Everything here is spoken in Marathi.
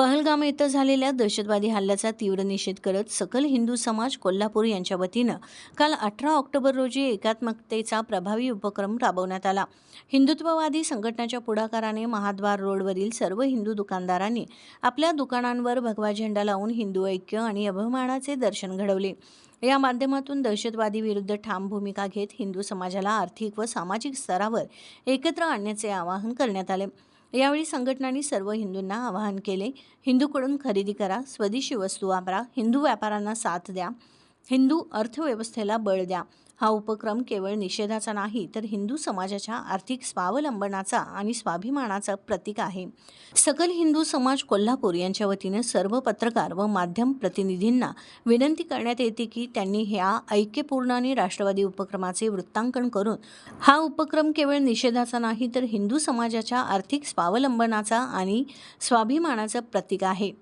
पहलगाम येथे झालेल्या दहशतवादी हल्ल्याचा तीव्र निषेध करत सकल हिंदू समाज कोल्हापूर यांच्या वतीनं काल अठरा ऑक्टोबर रोजी एकात्मकतेचा प्रभावी उपक्रम राबवण्यात आला. हिंदुत्ववादी संघटनेच्या पुढाकाराने महाद्वार रोडवरील सर्व हिंदू दुकानदारांनी आपल्या दुकानांवर भगवा झेंडा लावून हिंदू ऐक्य आणि अभिमानाचे दर्शन घडवले. या माध्यमातून दहशतवादी विरुद्ध ठाम भूमिका घेत हिंदू समाजाला आर्थिक व सामाजिक स्तरावर एकत्र आणण्याचे आवाहन करण्यात आले. यावेळी संघटनांनी सर्व हिंदूंना आवाहन केले हिंदूकडून खरेदी करा स्वदेशी वस्तू वापरा हिंदू व्यापाऱ्यांना साथ द्या हिंदू अर्थव्यवस्थेला बळ द्या. हा उपक्रम केवळ निषेधाचा नाही तर हिंदू समाजाच्या आर्थिक स्वावलंबनाचा आणि स्वाभिमानाचा प्रतीक आहे. सकल हिंदू समाज कोल्हापूर यांच्या वतीने सर्व पत्रकार व माध्यम प्रतिनिधींना विनंती करण्यात येते की त्यांनी ह्या ऐक्यपूर्ण आणि राष्ट्रवादी उपक्रमाचे वृत्तांकन करून हा उपक्रम केवळ निषेधाचा नाही तर हिंदू समाजाच्या आर्थिक स्वावलंबनाचा आणि स्वाभिमानाचं प्रतीक आहे.